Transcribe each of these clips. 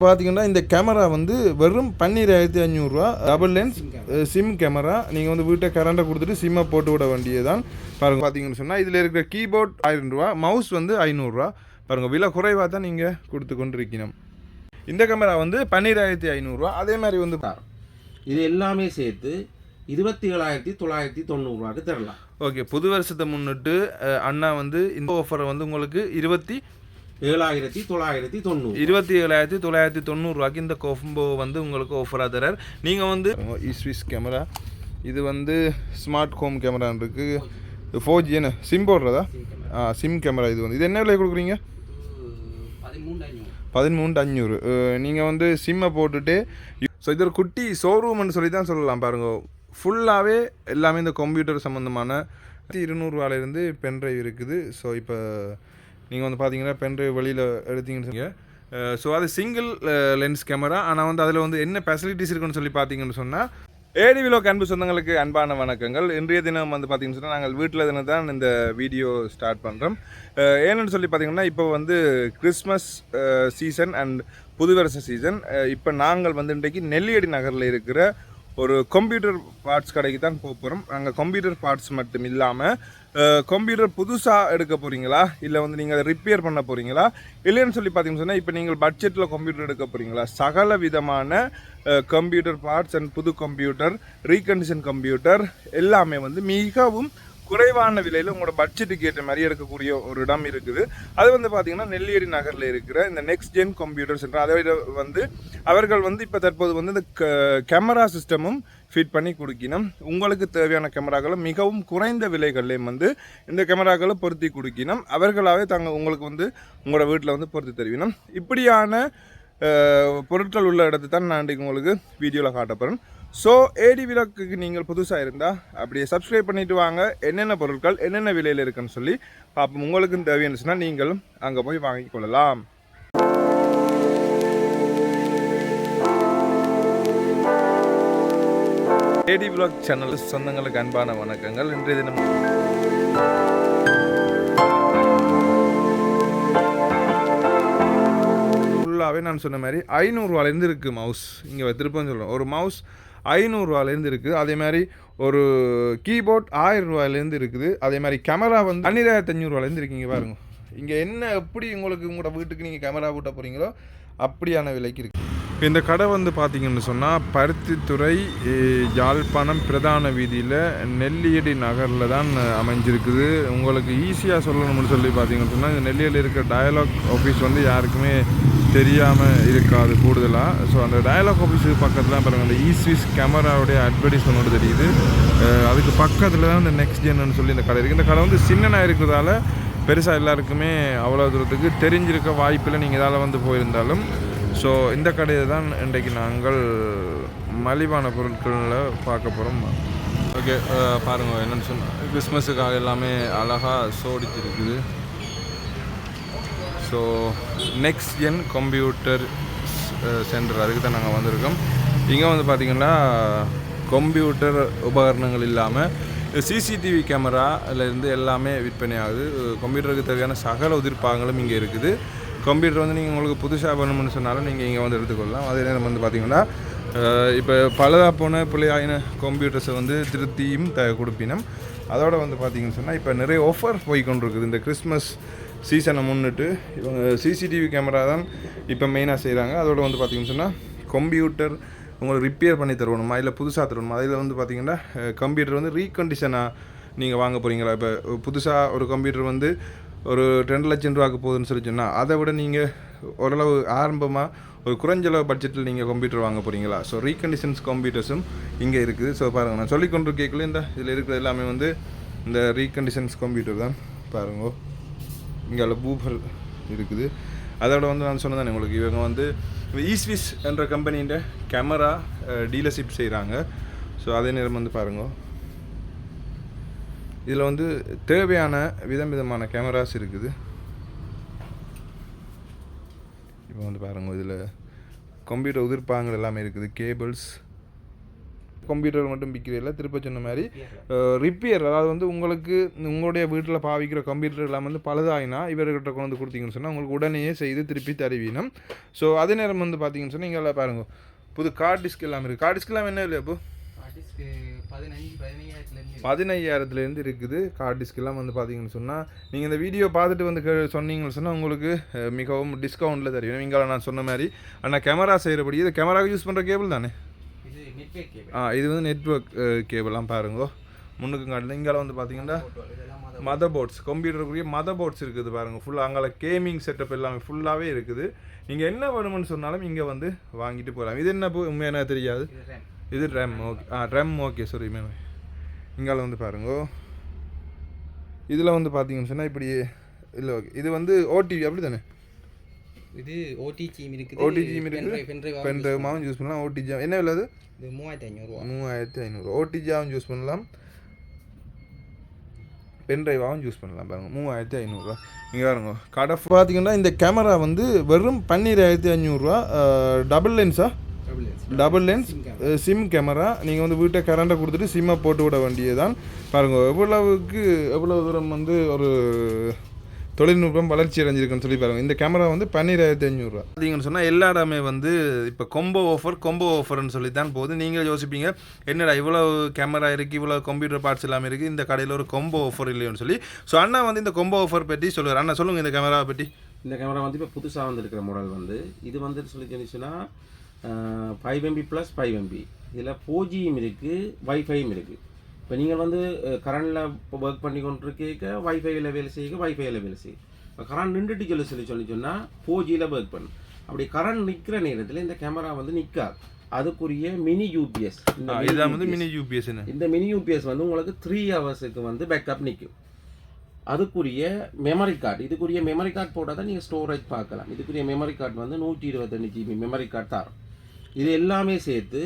பார்த்தீங்கன்னா இந்த கேமரா வந்து வெறும் பன்னிராயிரத்தி அஞ்சூறுரூவா டபுள் லென்ஸ் சிம் கேமரா நீங்கள் வந்து வீட்டை கரண்டை கொடுத்துட்டு சிம்மை போட்டு விட வேண்டியதுதான். பாருங்க பார்த்தீங்கன்னு சொன்னால் இதில் இருக்கிற கீபோர்ட் ஆயிரம் ரூபா மவுஸ் வந்து ஐநூறுரூவா பாருங்கள் விலை குறைவாக தான் நீங்கள் கொடுத்து கொண்டு இருக்கணும் இந்த கேமரா வந்து பன்னிராயிரத்தி ஐநூறுரூவா அதே மாதிரி வந்து இது எல்லாமே சேர்த்து இருபத்தி ஏழாயிரத்தி தொள்ளாயிரத்தி தொண்ணூறுரூவாக்கு தரலாம். ஓகே புது வருஷத்தை முன்னிட்டு அண்ணா வந்து இந்த ஆஃபரை வந்து உங்களுக்கு இருபத்தி ஏழாயிரத்தி தொள்ளாயிரத்தி தொண்ணூறு. இருபத்தி ஏழாயிரத்தி தொள்ளாயிரத்தி தொண்ணூறுரூவாக்கு இந்த கோம்போ வந்து உங்களுக்கு ஆஃபராக தரார் நீங்கள் வந்து இஸ்விஸ் கேமரா இது வந்து ஸ்மார்ட் ஹோம் கேமரா இருக்குது ஃபோர் ஜி என்ன? சிம் போடுறதா? ஆ சிம் கேமரா இது வந்து. இது என்ன விலை கொடுக்குறீங்க? பதிமூணு அஞ்சூறு நீங்கள் வந்து சிம்மை போட்டுட்டு ஸோ இது ஒரு குட்டி ஷோரூம்னு சொல்லி தான் சொல்லலாம். பாருங்க. ஃபுல்லாகவே எல்லாமே இந்த கம்ப்யூட்டர் சம்மந்தமான இருநூறுவாலேருந்து பென்ட்ரைவ் இருக்குது. ஸோ இப்போ நீங்கள் வந்து பார்த்தீங்கன்னா பென்ட்ரைவ் வெளியில் எடுத்தீங்கன்னு ஸோ அது சிங்கிள் லென்ஸ் கேமரா ஆனால் வந்து அதில் வந்து என்ன ஃபெசிலிட்டிஸ் இருக்குன்னு சொல்லி பார்த்தீங்கன்னு சொன்னால் ஏடி விலோக் அன்பு சொந்தங்களுக்கு அன்பான வணக்கங்கள். இன்றைய தினம் வந்து பார்த்தீங்கன்னு சொன்னால் நாங்கள் வீட்டில் தினம் தான் இந்த வீடியோ ஸ்டார்ட் பண்ணுறோம் ஏன்னு சொல்லி பார்த்தீங்கன்னா இப்போ வந்து கிறிஸ்மஸ் சீசன் அண்ட் புது வருஷ சீசன் இப்போ நாங்கள் வந்து இன்றைக்கு நெல்லியடி நகரில் இருக்கிற ஒரு கம்ப்யூட்டர் பார்ட்ஸ் கடைக்கு தான் போக போகிறோம் அங்கே கம்ப்யூட்டர் பார்ட்ஸ் மட்டும் இல்லாமல் கம்ப்யூட்டர் புதுசாக எடுக்க போகிறீங்களா இல்லை வந்து நீங்கள் அதை ரிப்பேர் பண்ண போகிறீங்களா இல்லைன்னு சொல்லி பார்த்தீங்கன்னு சொன்னால் இப்போ நீங்கள் பட்ஜெட்டில் கம்ப்யூட்டர் எடுக்க போகிறீங்களா சகல விதமான கம்ப்யூட்டர் பார்ட்ஸ் அண்ட் புது கம்ப்யூட்டர் ரீகண்டிஷன் கம்ப்யூட்டர் எல்லாமே வந்து மிகவும் குறைவான விலையில் உங்களோட பட்ஜெட்டுக்கு ஏற்ற மாதிரி எடுக்கக்கூடிய ஒரு இடம் இருக்குது. அது வந்து பார்த்தீங்கன்னா நெல்லியடி நகரில் இருக்கிற இந்த நெக்ஸ்ட் ஜென் கம்ப்யூட்டர் சென்டர் அதை விட வந்து அவர்கள் வந்து இப்போ தற்போது வந்து இந்த கேமரா சிஸ்டமும் ஃபிட் பண்ணி கொடுக்கணும். உங்களுக்கு தேவையான கேமராக்களை மிகவும் குறைந்த விலைகள்லேயும் வந்து இந்த கேமராக்களை பொருத்தி கொடுக்கணும். அவர்களாகவே தாங்க உங்களுக்கு வந்து உங்களோட வீட்டில் வந்து பொருத்தி தருவினம். இப்படியான பொருட்கள் உள்ள இடத்து தான் நான் இன்றைக்கு உங்களுக்கு வீடியோவில் காட்டப்படுறேன் ஸோ ஏடி விளக்குக்கு நீங்கள் புதுசாக இருந்தால் அப்படியே சப்ஸ்கிரைப் பண்ணிட்டு வாங்க. என்னென்ன பொருட்கள் என்னென்ன விலையில் இருக்குன்னு சொல்லி பார்ப்போம். உங்களுக்கும் தேவைன்னு சொன்னால் நீங்களும் அங்கே போய் வாங்கிக் கொள்ளலாம். ஏடி விளாக் சேனல் சொந்தங்களுக்கு அன்பான வணக்கங்கள். இன்றைய தினம் ஃபுல்லாகவே நான் சொன்ன மாதிரி ஐநூறுரூவாலேருந்து இருக்குது மவுஸ் இங்கே திருப்பம் சொல்கிறேன் ஒரு மவுஸ் ஐநூறுரூவாலேருந்து இருக்குது. அதே மாதிரி ஒரு கீபோர்ட் ஆயிரம் ரூபாயிலேருந்து இருக்குது. அதே மாதிரி கேமரா வந்து பன்னிரெண்டாயிரத்தி அஞ்சூறுவாலேருந்து இருக்கீங்க பாருங்க. இங்கே என்ன எப்படி உங்களுக்கு உங்களோட வீட்டுக்கு நீங்கள் கேமரா போட்ட போகிறீங்களோ அப்படியான விலைக்கு இருக்குது இப்போ இந்த கடை வந்து பார்த்தீங்கன்னு சொன்னால் பருத்தித்துறை யாழ்ப்பாணம் பிரதான வீதியில் நெல்லியடி நகரில் தான் அமைஞ்சிருக்குது. உங்களுக்கு ஈஸியாக சொல்லணும்னு சொல்லி பார்த்தீங்கன்னு சொன்னால் இந்த நெல்லியில் இருக்க டயலாக் ஆஃபீஸ் வந்து யாருக்குமே தெரியாமல் இருக்காது கூடுதலாக ஸோ அந்த டயலாக் ஆஃபீஸுக்கு பக்கத்தில் பாருங்கள் அந்த ஈஸ்விஸ் கேமராவுடைய அட்வர்டைஸ்மெண்ட் தெரியுது. அதுக்கு பக்கத்தில் தான் இந்த நெக்ஸ்ட் ஜென்னு சொல்லி இந்த கடை இருக்குது இந்த கடை வந்து சின்னனாக இருக்கிறதால பெருசாக எல்லாருக்குமே அவ்வளோ தூரத்துக்கு தெரிஞ்சிருக்க வாய்ப்பில் நீங்கள் இதால் வந்து போயிருந்தாலும். ஸோ இந்த கடையை தான் இன்றைக்கு நாங்கள் மலிவான பொருட்களில் பார்க்க போகிறோம் ஓகே பாருங்கள் என்னென்னு சொன்னால் கிறிஸ்மஸுக்காக எல்லாமே அழகாக சோடிச்சிருக்குது so next gen computer centre அதுக்கு தான் நாங்கள் வந்திருக்கோம். இங்கே வந்து பார்த்திங்கன்னா கம்ப்யூட்டர் உபகரணங்கள் இல்லாமல் சிசிடிவி கேமராலேருந்து எல்லாமே விற்பனை ஆகுது. கம்ப்யூட்டருக்கு தேவையான சகல உதிர்ப்பாகங்களும் இங்கே இருக்குது. கம்ப்யூட்டர் வந்து நீங்கள் உங்களுக்கு புதுசாக பண்ணணும்னு சொன்னாலும் நீங்கள் இங்கே வந்து எடுத்துக்கொள்ளலாம். அதே நேரம் வந்து பார்த்திங்கன்னா இப்போ பலதாக போன பிள்ளையாயின கம்ப்யூட்டர்ஸை வந்து திருத்தியும் த கொடுப்பினம். அதோடு வந்து பார்த்தீங்கன்னு சொன்னால் இப்போ நிறைய ஆஃபர் போய் கொண்டிருக்குது. இந்த கிறிஸ்மஸ் சீசனை முன்னிட்டு இவங்க சிசிடிவி கேமரா தான் இப்போ மெயினாக செய்கிறாங்க அதோடு வந்து பார்த்தீங்கன்னு சொன்னால் கம்ப்யூட்டர் உங்களுக்கு ரிப்பேர் பண்ணி தருவணுமா இல்லை புதுசாக தருவணுமா? அதில் வந்து பார்த்தீங்கன்னா கம்ப்யூட்டர் வந்து ரீகண்டிஷனாக நீங்கள் வாங்க போகிறீங்களா இப்போ புதுசாக ஒரு கம்ப்யூட்டர் வந்து ஒரு ரெண்டு லட்சம் ரூபாக்கு போகுதுன்னு சொல்லி சொன்னால் அதை விட நீங்கள் ஓரளவு ஆரம்பமாக ஒரு குறைஞ்சளவு பட்ஜெட்டில் நீங்கள் கம்ப்யூட்டர் வாங்க போகிறீங்களா ஸோ ரீகண்டிஷன்ஸ் கம்ப்யூட்டர்ஸும் இங்கே இருக்குது. ஸோ பாருங்கள் நான் சொல்லிக்கொண்டு கேட்கல இந்த இதில் இருக்கிறது எல்லாமே வந்து இந்த ரீகண்டிஷன்ஸ் கம்ப்யூட்டர் தான். பாருங்க இங்கே பூபல் இருக்குது. அதோட வந்து நான் சொன்னதானே உங்களுக்கு இவங்க வந்து ஈஸ்விஸ் என்ற கம்பெனியின் கேமரா டீலர்ஷிப் செய்கிறாங்க ஸோ அதே நேரம் வந்து பாருங்க இதில் வந்து தேவையான விதம் விதமான கேமராஸ் இருக்குது. இப்போ வந்து பாருங்க இதில் கம்ப்யூட்டர் உதிர்ப்பாங்கள் எல்லாமே இருக்குது. கேபிள்ஸ் கம்ப்யூட்டர் மட்டும் விற்கிறதில்ல திருப்ப சொன்ன மாதிரி ரிப்பேர் அதாவது வந்து உங்களுக்கு உங்களுடைய வீட்டில் பாவிக்கிற கம்ப்யூட்டர் எல்லாம் வந்து பழுதாயினா இவர்கிட்ட கொண்டு வந்து கொடுத்தீங்கன்னு சொன்னால் உங்களுக்கு உடனே செய்து திருப்பி தருவீனம். ஸோ அதே நேரம் வந்து பார்த்தீங்கன்னு சொன்னால் இங்கே பாருங்க. புது கார்ட் டிஸ்க் எல்லாம் இருக்குது கார்ட் டிஸ்க் எல்லாம் என்ன இல்லையா இப்போ ஆர்டிஸ்ட்க்கு பதினஞ்சு பதினையாயிரத்துலேருந்து இருக்குது. கார்ட் டிஸ்க் எல்லாம் வந்து பார்த்தீங்கன்னு சொன்னால் நீங்கள் இந்த வீடியோ பார்த்துட்டு வந்து கே- சொன்னீங்கன்னு சொன்னால் உங்களுக்கு மிகவும் டிஸ்கவுண்ட்டில் தெரியும் இங்கே நான் சொன்ன மாதிரி. ஆனால் கேமரா செய்கிறபடி இது கேமராவுக்கு யூஸ் பண்ணுற கேபிள் தானே? ஆ இது வந்து நெட்ஒர்க் கேபிளாம் பாருங்க. முன்னுக்கு காட்டில் இங்கே வந்து பார்த்தீங்கன்னா மத மதர் போர்ட்ஸ் கம்ப்யூட்டருக்குரிய மதர் போர்ட்ஸ் இருக்குது பாருங்கள் ஃபுல்லாக அங்கே கேமிங் செட்டப் எல்லாமே ஃபுல்லாகவே இருக்குது. நீங்கள் என்ன வேணும்னு சொன்னாலும் இங்கே வந்து வாங்கிட்டு போகலாம் இது என்ன உண்மையான தெரியாது? இது ரேம் ஓகே ஆ ரேம் ஓகே சாரி மேம் இங்கால வந்து பாருங்க. இதில் வந்து பார்த்தீங்கன்னு சொன்னால் இப்படி இல்லை ஓகே இது வந்து ஓடிவி அப்படி தானே இது ஓடிஜியும் இருக்குது. ஓடிஜியும் இருக்குது. பென் ட்ரைவாகவும் யூஸ் பண்ணலாம். ஓடிஜி என்ன விலை அது? இது மூவாயிரத்தி ஐநூறுரூவா மூவாயிரத்தி ஐநூறு. ஓடிஜியாகவும் யூஸ் பண்ணலாம். பென் ட்ரைவாகவும் யூஸ் பண்ணலாம் பாருங்க. மூவாயிரத்தி ஐநூறுரூவா இங்கே பாருங்க. கடை பார்த்தீங்கன்னா இந்த கேமரா வந்து வெறும் பன்னிராயிரத்தி ஐநூறுரூவா டபுள் லென்ஸா டபுள் லென்ஸ் சிம் கேமரா நீங்கள் வந்து வீட்டை கரண்ட்டை கொடுத்துட்டு சிம்மை போட்டு விட வேண்டியதுதான். பாருங்கள் எவ்வளவுக்கு எவ்வளோ தூரம் வந்து ஒரு தொழில்நுட்பம் வளர்ச்சி அடைஞ்சிருக்குன்னு சொல்லி பாருங்கள் இந்த கேமரா வந்து பன்னிராயிரத்தி ஐநூறுரூவா பார்த்தீங்கன்னு சொன்னால் எல்லா இடமே வந்து இப்போ கொம்போ ஆஃபர் கொம்போ ஆஃபர்னு சொல்லி தான் போகுது. நீங்கள் யோசிப்பீங்க என்னடா இவ்வளோ கேமரா இருக்குது இவ்வளோ கம்ப்யூட்டர் பார்ட்ஸ் எல்லாமே இருக்குது இந்த கடையில் ஒரு கொம்போ ஆஃபர் இல்லையோன்னு சொல்லி. ஸோ அண்ணா வந்து இந்த கொம்போ ஆஃபர் பற்றி சொல்லுவார். அண்ணா சொல்லுங்கள் இந்த கேமராவை பற்றி இந்த கேமரா வந்து இப்போ புதுசாக வந்திருக்கிற மாடல் வந்து இது வந்து சொல்லி சொன்னிச்சுன்னா five MB plus five MB இதில் ஃபோர் ஜியும் இருக்குது வைஃபையும் இருக்குது இப்போ நீங்கள் வந்து கரண்டில் இப்போ ஒர்க் பண்ணி கொண்டிருக்க வைஃபையில் வேலை செய்ய வைஃபையில் வேலை செய்யும் இப்போ கரண்ட் நின்றுட்டு சொல்லி சொல்லி சொல்லி சொன்னால் ஃபோர் ஜியில் ஒர்க் பண்ணும். அப்படி கரண்ட் நிற்கிற நேரத்தில் இந்த கேமரா வந்து நிற்காது அதுக்குரிய மினி யூபிஎஸ் வந்து மினி யூபிஎஸ் இந்த மினி யூபிஎஸ் வந்து உங்களுக்கு த்ரீ ஹவர்ஸுக்கு வந்து பேக்கப் நிற்கும் அதுக்குரிய மெமரி கார்டு இதுக்குரிய மெமரி கார்டு போட்டால் தான் நீங்கள் ஸ்டோரேஜ் பார்க்கலாம். இதுக்குரிய மெமரி கார்டு வந்து நூற்றி இருபத்தஞ்சு ஜிபி மெமரி கார்டு தரும். இது எல்லாமே சேர்த்து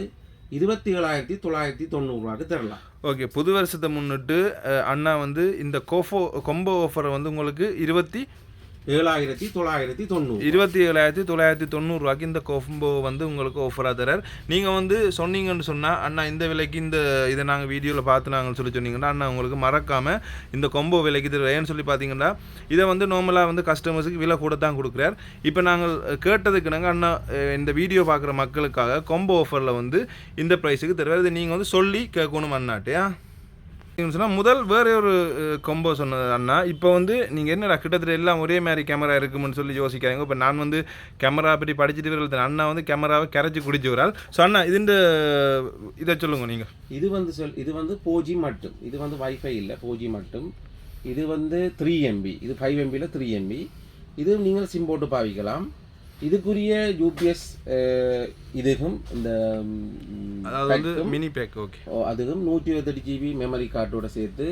இருபத்தி ஏழாயிரத்தி தொள்ளாயிரத்தி தொண்ணூறுரூவாக்கு தரலாம். ஓகே புது வருஷத்தை முன்னிட்டு அண்ணா வந்து இந்த கோஃபோ கொம்போ ஆஃபரை வந்து உங்களுக்கு இருபத்தி ஏழாயிரத்தி தொள்ளாயிரத்தி தொண்ணூறு இருபத்தி ஏழாயிரத்தி தொள்ளாயிரத்தி தொண்ணூறுரூவாக்கு இந்த கொம்போ வந்து உங்களுக்கு ஆஃபராக தரார் நீங்கள் வந்து சொன்னீங்கன்னு சொன்னால் அண்ணா இந்த விலைக்கு இந்த இதை நாங்கள் வீடியோவில் பார்த்து நாங்கள் சொல்லி சொன்னீங்கன்னா அண்ணா உங்களுக்கு மறக்காமல் இந்த கொம்போ விலைக்கு தருவார் ஏன்னு சொல்லி பார்த்தீங்கன்னா இதை வந்து நார்மலாக வந்து கஸ்டமர்ஸுக்கு விலை கூட தான் கொடுக்குறார். இப்போ நாங்கள் கேட்டதுக்கு நாங்கள் அண்ணா இந்த வீடியோ பார்க்குற மக்களுக்காக கொம்போ ஆஃபரில் வந்து இந்த ப்ரைஸுக்கு தருவார். இது நீங்கள் வந்து சொல்லி கேட்கணும் அண்ணாட்டியா சொன்னால் முதல் வேற ஒரு கொம்போ சொன்னது அண்ணா. இப்போ வந்து நீங்கள் என்னடா கிட்டத்தட்ட எல்லாம் ஒரே மாதிரி கேமரா இருக்கும்னு சொல்லி யோசிக்கிறாங்க இப்போ நான் வந்து கேமரா பற்றி படிச்சுட்டு வரல அண்ணா வந்து கேமராவை கரைச்சி குடிச்சுக்கிறாள் ஸோ அண்ணா இதுன்ற இதை சொல்லுங்க நீங்கள் இது வந்து சொல் இது வந்து ஃபோர் ஜி மட்டும். இது வந்து வைஃபை இல்லை ஃபோர் ஜி மட்டும். இது வந்து த்ரீ எம்பி இது ஃபைவ் எம்பியில் த்ரீ எம்பி இது நீங்கள் சிம் போட்டு பாவிக்கலாம். இதுக்குரிய யூபிஎஸ் இதுக்கும் இந்த அதாவது மினி பேக் ஓகே ஓ, அதுக்கும் நூற்றி இருபத்தெட்டு ஜிபி மெமரி கார்டோட சேர்த்து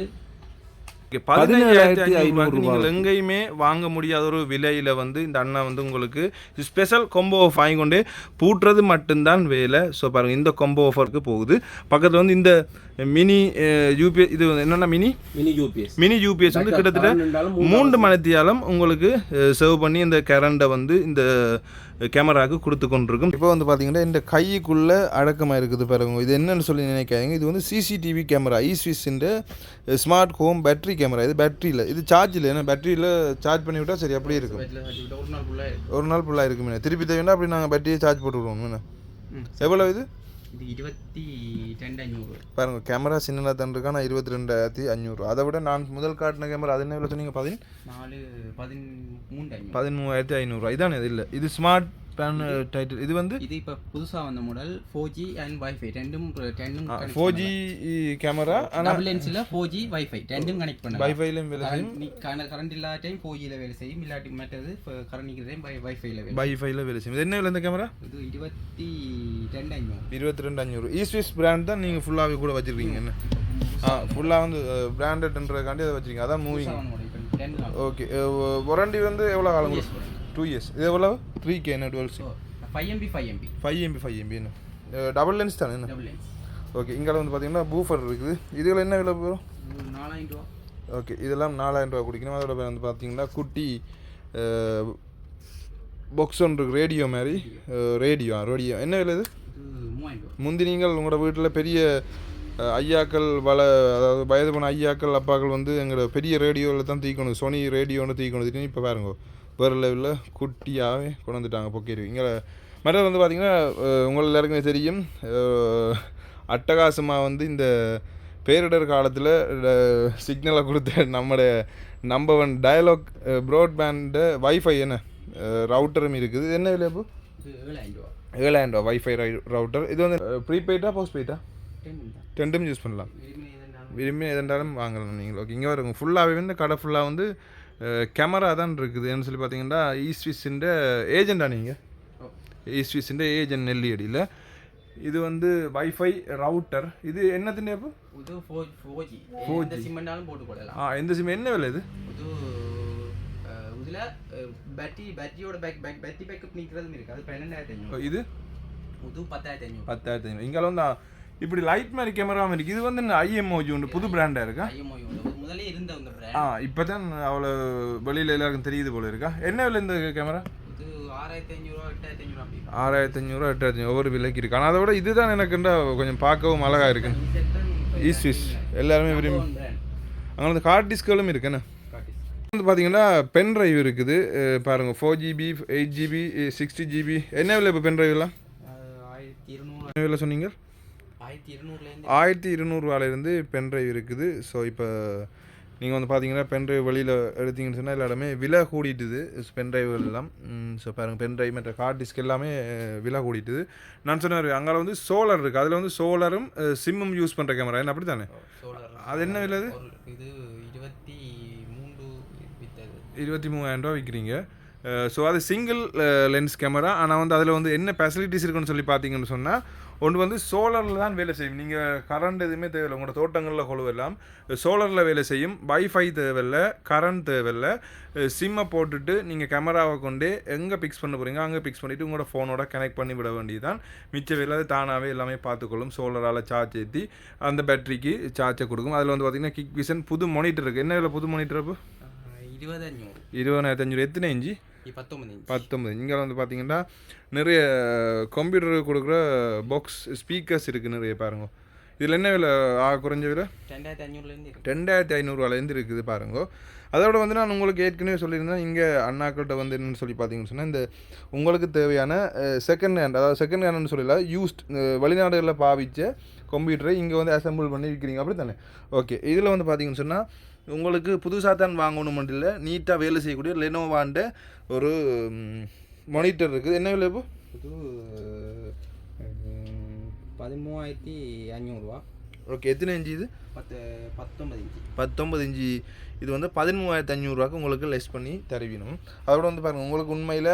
பதினேழாயிரத்தி ஐநூறு நீங்கள் எங்கேயுமே வாங்க முடியாத ஒரு விலையில் வந்து இந்த அண்ணா வந்து உங்களுக்கு ஸ்பெஷல் கொம்போ ஆஃப் வாங்கி கொண்டு பூட்டுறது மட்டும்தான் வேலை. ஸோ பாருங்கள் இந்த கொம்போ ஆஃபருக்கு போகுது. பக்கத்தில் வந்து இந்த மினி யூபிஐ இது என்னென்ன mini mini UPS mini UPS வந்து கிட்டத்தட்ட மூன்று மணித்தியாலம் உங்களுக்கு சேவ் பண்ணி இந்த கரண்டை வந்து இந்த கேமராவுக்கு கொடுத்து கொண்டிருக்கும். இப்போ வந்து பார்த்தீங்கன்னா இந்த கைக்குள்ளே அடக்கமாக இருக்குது பாருங்க. இது என்னன்னு சொல்லி நினைக்காதீங்க. இது வந்து சிசிடிவி கேமரா ஈஸ்விஸ்ன்ற ஸ்மார்ட் ஹோம் பேட்டரி கேமரா இது பேட்டரியில் இது சார்ஜ் இல்லை ஏன்னா பேட்டரியில் சார்ஜ் பண்ணி விட்டால் சரி அப்படியே இருக்கும். ஒரு நாள் ஃபுல்லாக இருக்குமே. திருப்பி தேவைன்னா அப்படி நாங்கள் பேட்டரியை சார்ஜ் போட்டு விடுவோம். எவ்வளோ இது? இருபத்தி ரெண்டு பாருங்க கேமரா சின்னதாக தான் இருக்கா நான் இருபத்தி ரெண்டாயிரத்தி அஞ்சூறு அதை விட நான் முதல் காட்டின கேமரா அது என்ன எவ்வளோ சொன்னீங்க? பதின் நாலு பதிமூவாயிரத்தி ஐநூறுரூவா இதானே இது இல்லை. இது ஸ்மார்ட் பேன் டைட்டில் இது வந்து இது இப்போ புதுசாக வந்த model four G and wifi ரெண்டும் ரெண்டும் ஃபோர் ஜி கேமரா ஆனால் லென்ஸில் ஃபோர் ஜி வைஃபை ரெண்டும் கனெக்ட் பண்ணலாம். வைஃபைலையும் வேலை செய்யும். கரண்ட் இல்லாத டைம் ஃபோர் ஜியில் வேலை செய்யும். இல்லாட்டி மற்றது இப்போ கரண்ட் நிற்கிற டைம் வைஃபைல வேலை வைஃபைல வேலை செய்யும். என்ன விலை இந்த கேமரா இது இருபத்தி ரெண்டு ஐநூறு. இருபத்தி ரெண்டு அஞ்சூறு ஈஸ்விஸ் பிராண்ட் தான் நீங்கள் ஃபுல்லாகவே கூட வச்சுருக்கீங்க. என்ன? ஆ ஃபுல்லாக வந்து பிராண்டட்ன்றதுக்காண்டி அதை வச்சுருக்கீங்க. அதான் மூவிங் ஓகே வாரண்டி வந்து எவ்வளோ காலம் டூ இயர்ஸ் இது எவ்வளோ த்ரீ கே என்ன twelve so five MB five MB five MB five MB என்ன டபுள் லென்ஸ் தானே என்ன டபுள் லென்ஸ் ஓகே இங்கே வந்து பார்த்தீங்கன்னா பூஃபர் இருக்குது. இதுல என்ன விலை இது நாலாயிரம் ரூபா ஓகே இதெல்லாம் நாலாயிரம் ரூபா குடிக்கணும் அதோட வந்து பார்த்தீங்கன்னா குட்டி பாக்ஸ் ஒன்று ரேடியோ மாதிரி ரேடியோ ரேடியோ என்ன விலை இது முந்தி நீங்கள் உங்களோட வீட்டில் பெரிய ஐயாக்கள் வள அதாவது வயது போன ஐயாக்கள் அப்பாக்கள் வந்து எங்களோட பெரிய ரேடியோவில் தான் தீக்கணும் சோனி ரேடியோன்னு தீக்கணும் இப்போ பாருங்க வேறு லெவலில் குட்டியாகவே கொண்டு வந்துட்டாங்க பொக்கேரி. இங்கே மற்றது வந்து பார்த்திங்கன்னா உங்கள் எல்லாருக்குமே தெரியும் அட்டகாசமாக வந்து இந்த பேரிடர் காலத்தில் சிக்னலை கொடுத்த நம்முடைய number one Dialog broadband wifi என்ன? ரவுட்டரும் இருக்குது. என்ன விலை இப்போ ஏழாயிரம் ரூபா. வைஃபை ரவுட்டர் இது வந்து ப்ரீபெய்டா போஸ்ட் பெய்டா ரெண்டும் யூஸ் பண்ணலாம். விரும்பி எதென்றாலும். வாங்கலாம் நீங்கள் ஓகே இங்கே வருங்க ஃபுல்லாகவே வந்து கடை ஃபுல்லாக வந்து கேமரா தான் இருக்குது. என்ன சொல்லி பார்த்தீங்கன்னா ஈஸ்விஸின்ற ஏஜெண்டா நீங்கள் ஈஸ்விஸிൻ്റെ ஏஜென்ட் நெல்லியடியில் இது வந்து வைஃபை ரவுட்டர் இது என்னத்தின் இப்போ இது ஃபோர் ஜி ஃபோர் போட்டு போடலாம். ஆ எந்த சிம் என்ன விலை இது? இது இதில் பேட்டரி பேட்டரியோட பேக் பேக் பேட்டரி பேக்கப் நிற்கிறதும் இருக்குது அது பன்னெண்டாயிரத்தி ஐநூறு. இது? புது பத்தாயிரத்தி ஐநூறு. பத்தாயிரத்தி ஐநூறு. இங்கே வந்து இப்படி லைட் மாதிரி கேமராவும் இருக்குது இது வந்து ஐஎம்ஓஜி உண்டு. புது பிராண்டாக இருக்கா? ஐஎம்ஓஜி முதல்ல இருந்த ஆ இப்போ தான் அவ்வளோ வெளியில் எல்லாருக்கும் தெரியுது போல இருக்கா? என்ன விலை இந்த கேமரா இது ஆறாயிரத்தி ஐநூறுரூவா எட்டாயிரத்தி ஒவ்வொரு விலைக்கு இருக்கு. ஆனால் அதை விட இதுதான் எனக்குண்டா கொஞ்சம் பார்க்கவும் அழகா இருக்கு. ஈஸ்ட் விஸ் எல்லாருமே விரும்பி அங்கே வந்து ஹார்ட் டிஸ்களும் இருக்குண்ணே வந்து பார்த்தீங்கன்னா பென் டிரைவ் இருக்குது. அஹ் பாருங்க four GB eight GB sixty GB என்ன விலை இப்போ பென் டிரைவ்லாம் சொன்னீங்க? ஆயிரத்தி இருநூறுவாலேருந்து பென் டிரைவ் இருக்குது. ஸோ இப்போ நீங்கள் வந்து பார்த்தீங்கன்னா பென் டிரைவ் வெளியில் எடுத்தீங்கன்னு சொன்னால் எல்லா இடமே விலை கூடிட்டுது. பென் டிரைவ் எல்லாம். ஸோ பாருங்கள் பென் டிரைவ் மற்ற ஹார்ட் டிஸ்க் எல்லாமே விலை கூடிட்டுது. நான் சொன்ன அங்கே வந்து சோலார் இருக்குது அதில் வந்து சோலாரும் சிம்மும் யூஸ் பண்ணுற கேமரா என்ன அப்படி தானே. சோலார் அது என்ன விலை இது இருபத்தி மூன்று இருபத்தி மூவாயிரம் ரூபா விற்கிறீங்க ஸோ அது சிங்கிள் லென்ஸ் கேமரா ஆனால் வந்து அதில் வந்து என்ன ஃபெசிலிட்டிஸ் இருக்குன்னு சொல்லி பார்த்தீங்கன்னு சொன்னால் ஒன்று வந்து சோலாரில் தான் வேலை செய்யும். நீங்கள் கரண்ட் எதுவுமே தேவையில்லை. உங்களோட தோட்டங்களில் கொழுவெல்லாம் சோலாரில் வேலை செய்யும். வைஃபை தேவையில்லை கரண்ட் தேவையில்லை சிம்மை போட்டுட்டு நீங்கள் கேமராவை கொண்டு எங்கே பிக்ஸ் பண்ண போகிறீங்க அங்கே பிக்ஸ் பண்ணிவிட்டு உங்களோட ஃபோனோட கனெக்ட் பண்ணி விட வேண்டியதுதான். மிச்ச வேலை அது தானாகவே எல்லாமே பார்த்துக்கொள்ளும். சோலரால் சார்ஜ் ஏற்றி அந்த பேட்டரிக்கு சார்ஜை கொடுக்கும். அதில் வந்து பார்த்திங்கன்னா கிக் விஷன் புது மானிட்டர் இருக்குது என்ன வேலை புது மானிட்டர் அஞ்சூறு இருபதாயிரத்தி அஞ்சூறு எத்தனை இஞ்சி பத்தொன்பது இன்ச் பத்தொம்பது இங்கே வந்து பார்த்தீங்கன்னா நிறைய கம்ப்யூட்டருக்கு கொடுக்குற பாக்ஸ் ஸ்பீக்கர்ஸ் இருக்குது நிறைய பாருங்க. இதில் என்ன விலை? ஆ குறைஞ்ச விலை? ரெண்டாயிரத்தி ஐநூறுலேருந்து ரெண்டாயிரத்தி ஐநூறுவாலேருந்து இருக்குது பாருங்க. அதோட வந்து நான் உங்களுக்கு ஏற்கனவே சொல்லியிருந்தேன். இங்கே அண்ணாக்கள்கிட்ட வந்து என்னென்னு சொல்லி பார்த்தீங்கன்னு சொன்னால் இந்த உங்களுக்கு தேவையான செகண்ட் ஹேண்ட் அதாவது செகண்ட் ஹேண்ட்னு சொல்லல யூஸ்ட் வெளிநாடுகளில் பாவிச்ச கம்ப்யூட்டரை இங்கே வந்து அசெம்பிள் பண்ணி விற்கிறீங்க அப்படி தானே ஓகே இதில் வந்து பார்த்தீங்கன்னு சொன்னால் உங்களுக்கு புதுசாக தான் வாங்கணும் மட்டும் இல்லை. நீட்டாக வேலை செய்யக்கூடிய லெனோவாண்ட ஒரு மானிட்டர் இருக்குது. என்ன விலை இப்போது பதிமூவாயிரத்தி அஞ்சூறுரூவா ஓகே எத்தனை இன்ச்சு இது? பத்து பத்தொன்பது பத்தொம்பது இன்ச்சு. இது வந்து பதிமூவாயிரத்து அஞ்சூறுரூவாக்கு உங்களுக்கு லெஸ் பண்ணி தருவினோம். அதோட வந்து பாருங்கள் உங்களுக்கு உண்மையில்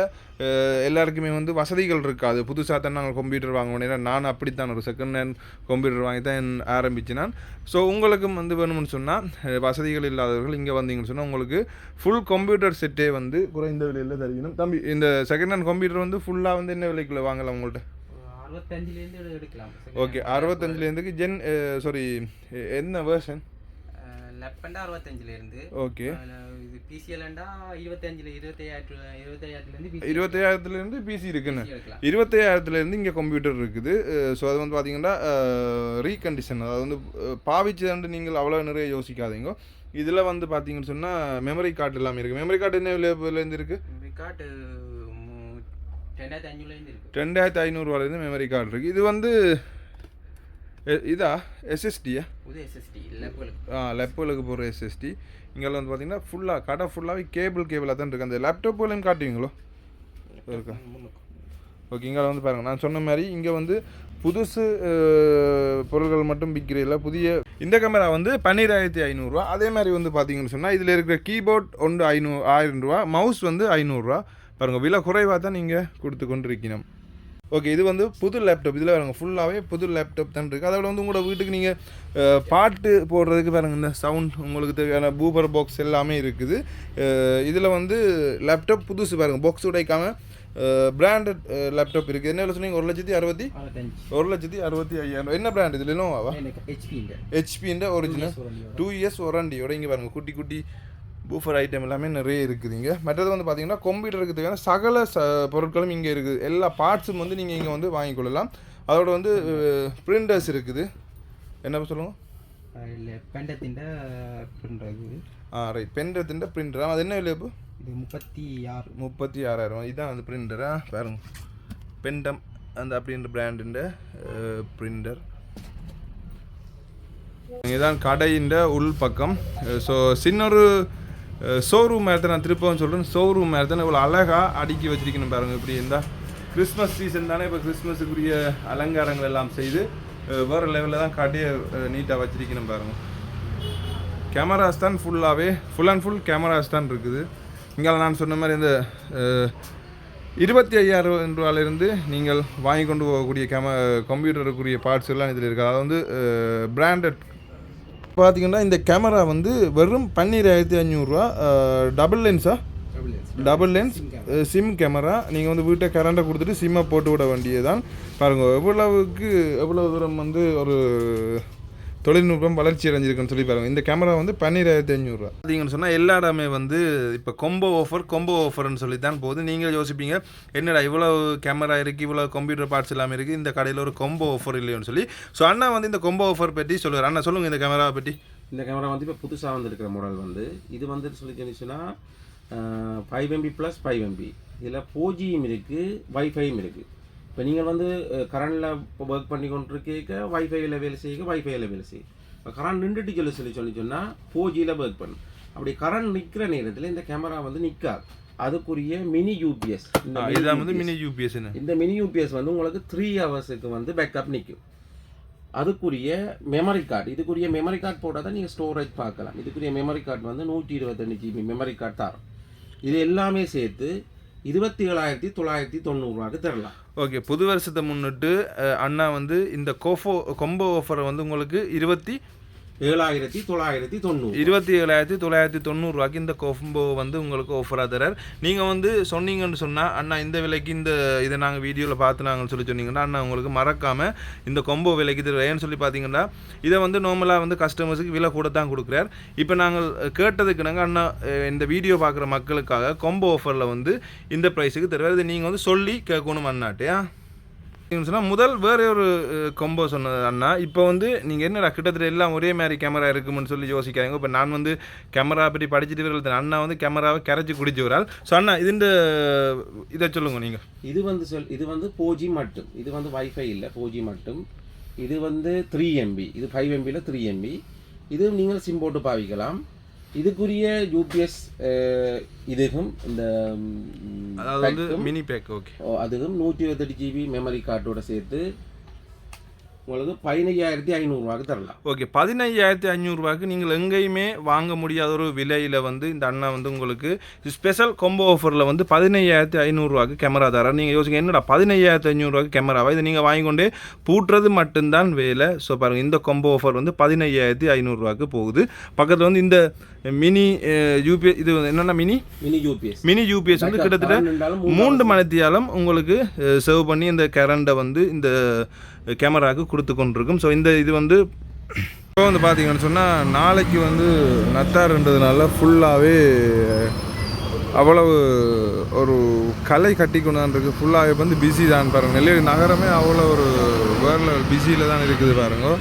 எல்லாருக்குமே வந்து வசதிகள் இருக்காது. புதுசாக தான் நாங்கள் கம்ப்யூட்டர் வாங்க நான் அப்படித்தான் ஒரு செகண்ட் ஹேண்ட் கம்ப்யூட்டர் வாங்கி தான் ஆரம்பிச்சு நான் ஸோ உங்களுக்கும் வந்து வேணும்னு சொன்னால் வசதிகள் இல்லாதவர்கள் இங்கே வந்தீங்கன்னு சொன்னால் உங்களுக்கு ஃபுல் கம்ப்யூட்டர் செட்டே வந்து குறைந்த விலையில் தருவினோம். தம்பி இந்த செகண்ட் ஹேண்ட் கம்ப்யூட்டர் வந்து ஃபுல்லாக வந்து என்ன விலைக்குள்ள வாங்கலாம் உங்கள்கிட்ட அறுபத்தஞ்சிலேருந்து எடுக்கலாம் ஓகே அறுபத்தஞ்சிலேருந்துக்கு ஜென் சாரி என்ன வேர்ஷன் லெப்பண்டா அறுபத்தஞ்சிலேருந்து ஓகே இது பிசிஎல்ண்டா இருபத்தஞ்சில் இருபத்தையாயிரத்துல இருபத்தையாயிரத்துலேருந்து இருபத்தையாயிரத்துலேருந்து பிசி இருக்குன்னு இருபத்தையாயிரத்துலேருந்து இங்கே கம்ப்யூட்டர் இருக்குது ஸோ அது வந்து பார்த்தீங்கன்னா ரீகண்டிஷன் அதாவது வந்து பாவிச்சதுன்ட்டு நீங்கள் அவ்வளோ நிறைய யோசிக்காதீங்க இதில் வந்து பார்த்தீங்கன்னு சொன்னால் மெமரி கார்டு எல்லாமே இருக்குது மெமரி கார்டு என்ன விலையிலேருந்து இருக்குது ரிகார்டு ரெண்டாயிரத்தி ரெண்டாயிரத்து ஐநூறுரூவாலேருந்து மெமரி கார்டு இருக்குது இது வந்து இதா? எஸ்எஸ்டியா எஸ்எஸ்டி ஆ லெப்புகளுக்கு போகிற எஸ்எஸ்டி இங்கெல்லாம் வந்து பார்த்தீங்கன்னா ஃபுல்லாக கடை ஃபுல்லாகவே கேபிள் கேபிளாக தான் இருக்குது அந்த லேப்டாப்லையும் காட்டுவீங்களோ? இருக்கா? ஓகே இங்கே வந்து பாருங்கள் நான் சொன்ன மாதிரி இங்கே வந்து புதுசு அஹ், பொருட்கள் மட்டும் விற்கிறதில்ல புதிய. இந்த கேமரா வந்து பன்னிரெண்டாயிரத்தி ஐநூறுரூவா அதே மாதிரி வந்து பார்த்தீங்கன்னு சொன்னால் இதில் இருக்கிற கீபோர்ட் ஒன்று ஐநூ ஆயிரம் ரூபா மவுஸ் வந்து ஐநூறுரூவா பாருங்கள் விலை குறைவாக தான் நீங்கள் கொடுத்து கொண்டு இருக்கணும் ஓகே இது வந்து புது லேப்டாப் இதில் பாருங்க ஃபுல்லாகவே புது லேப்டாப் தான் இருக்குது அதோட வந்து உங்களோட வீட்டுக்கு நீங்கள் பாட்டு போடுறதுக்கு பாருங்க இந்த சவுண்ட் உங்களுக்கு தேவையான பூபர் பாக்ஸ் எல்லாமே இருக்குது. இதில் வந்து லேப்டாப் புதுசு பாருங்க பாக்ஸ் உடைக்காமல் பிராண்டட் லேப்டாப் இருக்குது என்ன சொன்னீங்க? ஒரு லட்சத்தி அறுபத்தி? ஒரு லட்சத்தி அறுபத்தி ஐயாயிரம். என்ன பிராண்ட் ஹெச்பி இந்த ஹெச்பின்ற ஒரிஜினல் டூ இயர்ஸ் ஒரண்டியோட இங்கே பாருங்க குட்டி குட்டி பூஃபர் ஐட்டம் எல்லாமே நிறைய இருக்குதுங்க மற்றது வந்து பார்த்தீங்கன்னா கம்ப்யூட்டருக்கு தேவையான சகல ச பொருட்களும் இங்கே இருக்குது. எல்லா பார்ட்ஸும் வந்து நீங்கள் இங்கே வந்து வாங்கிக்கொள்ளலாம் அதோட வந்து பிரிண்டர்ஸ் இருக்குது. என்ன சொல்லுங்கள் இல்லை பெண்டத்தின் பண்ணுறது ஆ ரைட் பென்ட்ரத்தின் பிரிண்டர் அது என்ன விலை இப்போ? இது முப்பத்தி ஆறு. முப்பத்தி ஆறாயிரம். இதுதான் அந்த பிரிண்டரா பாருங்க. பெண்டம் அந்த அப்படின்ற பிராண்டுன்ற பிரிண்டர் இதுதான் கடையின் உள் பக்கம். ஸோ சின்ன ஒரு ஷோரூம் மேரத்தை நான் திருப்பவும் சொல்கிறேன் ஷோரூம் மேரத்தை இவ்வளோ அழகாக அடுக்கி வச்சிருக்கணும் பாருங்க. இப்படி இருந்தால் கிறிஸ்மஸ் சீசன் தானே இப்போ கிறிஸ்மஸுக்குரிய அலங்காரங்கள் எல்லாம் செய்து வேறு லெவலில் தான் காட்டியே நீட்டாக வச்சிருக்கணும் பாருங்க. கேமராஸ் தான் ஃபுல்லாகவே ஃபுல் அண்ட் ஃபுல் கேமராஸ் தான் இருக்குது. இங்கே நான் சொன்ன மாதிரி இந்த இருபத்தி ஐயாயிரம் ரூபாயிலிருந்து நீங்கள் வாங்கி கொண்டு போகக்கூடிய கேம கம்ப்யூட்டருக்குரிய பார்ட்ஸ் எல்லாம் இதில் இருக்குது. அதாவது வந்து பிராண்டட் பார்த்தீங்கன்னா இந்த கேமரா வந்து வெறும் பன்னிராயிரத்தி அஞ்சூறுரூவா டபுள் லென்ஸா டபுள் லென்ஸ் சிம் கேமரா நீங்கள் வந்து வீட்டை கரண்டை கொடுத்துட்டு சிம்மை போட்டு விட வேண்டியதுதான். பாருங்கள் எவ்வளவுக்கு எவ்வளோ தூரம் வந்து ஒரு தொழில்நுட்பம் வளர்ச்சி அடைஞ்சிருக்குன்னு சொல்லி பாருங்கள் இந்த கேமரா வந்து பன்னிராயிரத்தி அஞ்சூறுரூவா பார்த்தீங்கன்னு சொன்னால் எல்லா இடமே வந்து இப்போ கொம்போ ஆஃபர் கொம்போ ஆஃபர்னு சொல்லி தான் போகுது. நீங்கள் யோசிப்பீங்க என்னடா இவ்வளோ கேமரா இருக்குது இவ்வளோ கம்ப்யூட்டர் பார்ட்ஸ் எல்லாமே இருக்குது இந்த கடையில் ஒரு கொம்போ ஆஃபர் இல்லையோன்னு சொல்லி. ஸோ அண்ணா வந்து இந்த கொம்போ ஆஃபர் பற்றி சொல்லுவார். அண்ணா சொல்லுங்கள் இந்த கேமராவை பற்றி இந்த கேமரா வந்து இப்போ புதுசாக வந்திருக்கிற மாடல் வந்து இது வந்து சொல்லி சொன்னிச்சுன்னா five MB plus five MB இதில் ஃபோர் ஜியும் இருக்குது வைஃபையும் இருக்குது இப்போ நீங்கள் வந்து கரண்டில் இப்போ ஒர்க் பண்ணி கொண்டு கேட்க வைஃபையில் வேலை செய்ய வைஃபையில் வேலை செய்யும் இப்போ கரண்ட் நின்றுட்டு சொல்லி சொல்லி சொல்லி சொன்னால் ஃபோர் ஜியில் ஒர்க் பண்ணும். அப்படி கரண்ட் நிற்கிற நேரத்தில் இந்த கேமரா வந்து நிற்காது அதுக்குரிய மினி யூபிஎஸ் வந்து. மினி யூபிஎஸ்ன்னு இந்த மினி யூபிஎஸ் வந்து உங்களுக்கு த்ரீ ஹவர்ஸுக்கு வந்து பேக்கப் நிற்கும் அதுக்குரிய மெமரி கார்டு இதுக்குரிய மெமரி கார்டு போட்டால் தான் நீங்கள் ஸ்டோரேஜ் பார்க்கலாம். இதுக்குரிய மெமரி கார்டு வந்து நூற்றி இருபத்தஞ்சு ஜிபி மெமரி கார்டு தரும். இது எல்லாமே சேர்த்து இருபத்தி ஏழாயிரத்தி தொள்ளாயிரத்தி தொண்ணூறுரூவாக்கு தரலாம். ஓகே புது வருஷத்தை முன்னிட்டு அண்ணா வந்து இந்த கோஃபோ கொம்போ ஆஃபரை வந்து உங்களுக்கு இருபத்தி ஏழாயிரத்தி தொள்ளாயிரத்தி தொண்ணூறு இருபத்தி ஏழாயிரத்தி தொள்ளாயிரத்தி தொண்ணூறுரூவாக்கு இந்த கொம்போ வந்து உங்களுக்கு ஆஃபராக தரார் நீங்கள் வந்து சொன்னீங்கன்னு சொன்னால் அண்ணா இந்த விலைக்கு இந்த இதை நாங்கள் வீடியோவில் பார்த்து நாங்கள் சொல்லி சொன்னீங்கன்னா அண்ணா உங்களுக்கு மறக்காமல் இந்த கொம்போ விலைக்கு தருவேன்னு சொல்லி பார்த்தீங்கன்னா இதை வந்து நார்மலாக வந்து கஸ்டமர்ஸுக்கு விலை கூட தான் கொடுக்குறார். இப்போ நாங்கள் கேட்டதுக்கு நாங்கள் அண்ணா இந்த வீடியோ பார்க்குற மக்களுக்காக கொம்போ ஆஃபரில் வந்து இந்த ப்ரைஸுக்கு தருவார். இது நீங்கள் வந்து சொல்லி கேட்கணும் அண்ணாட்டியா சொன்னால் முதல் வேற ஒரு கொம்போ சொன்னது அண்ணா. இப்போ வந்து நீங்கள் என்னடா கிட்டத்தட்ட எல்லாம் ஒரே மாதிரி கேமரா இருக்கும்னு சொல்லி யோசிக்காதீங்க. இப்போ நான் வந்து கேமரா பற்றி படிச்சுட்டு வரல அண்ணா வந்து கேமராவை கரைச்சி குடிச்சு வரால் ஸோ அண்ணா இது இதை சொல்லுங்க நீங்கள் இது வந்து சொல் இது வந்து ஃபோர் ஜி மட்டும். இது வந்து வைஃபை இல்லை ஃபோர் ஜி மட்டும். இது வந்து த்ரீ எம்பி இது ஃபைவ் எம்பியில் த்ரீ எம்பி இது நீங்கள் சிம் போட்டு பாவிக்கலாம். இதுக்குரிய யூபிஎஸ் இதுக்கும் இந்த அதாவது மினி பேக் ஓகே ஓ, அதுக்கும் நூற்றி இருபத்தெட்டு ஜிபி மெமரி கார்டோட சேர்த்து உங்களுக்கு பதினையாயிரத்தி ஐநூறுரூவாக்கு தரலாம். ஓகே பதினையாயிரத்தி ஐநூறுரூவாக்கு நீங்கள் எங்கேயுமே வாங்க முடியாத ஒரு விலையில் வந்து இந்த அண்ணா வந்து உங்களுக்கு ஸ்பெஷல் கொம்போ ஆஃபரில் வந்து பதினையாயிரத்தி ஐநூறுரூவாக்கு கேமரா தரார். நீங்கள் யோசிங்க என்னடா பதினையாயிரத்தி ஐநூறுரூவாக்கு கேமராவா இதை நீங்கள் வாங்கி கொண்டே பூட்டுறது மட்டும்தான் வேலை. ஸோ பாருங்கள் இந்த கொம்போ ஆஃபர் வந்து பதினையாயிரத்தி ஐநூறுரூவாக்கு போகுது. பக்கத்தில் வந்து இந்த மினி யூபிஐ இது என்னென்ன mini mini UPS mini UPS வந்து கிட்டத்தட்ட மூன்று மணித்தியாலம் உங்களுக்கு சேவ் பண்ணி இந்த கரண்டை வந்து இந்த கேமராவுக்கு கொடுத்து கொண்டிருக்கும். ஸோ இந்த இது வந்து இப்போ வந்து பார்த்தீங்கன்னு சொன்னால் நாளைக்கு வந்து நத்தார்ன்றதுனால ஃபுல்லாகவே அவ்வளவு ஒரு கலை கட்டி கொண்டாந்துருக்கு. ஃபுல்லாகவே வந்து பிஸி தான் பாருங்கள் நெல்லை நகரமே அவ்வளோ ஒரு வேர்ல பிஸியில் தான் இருக்குது பாருங்கள்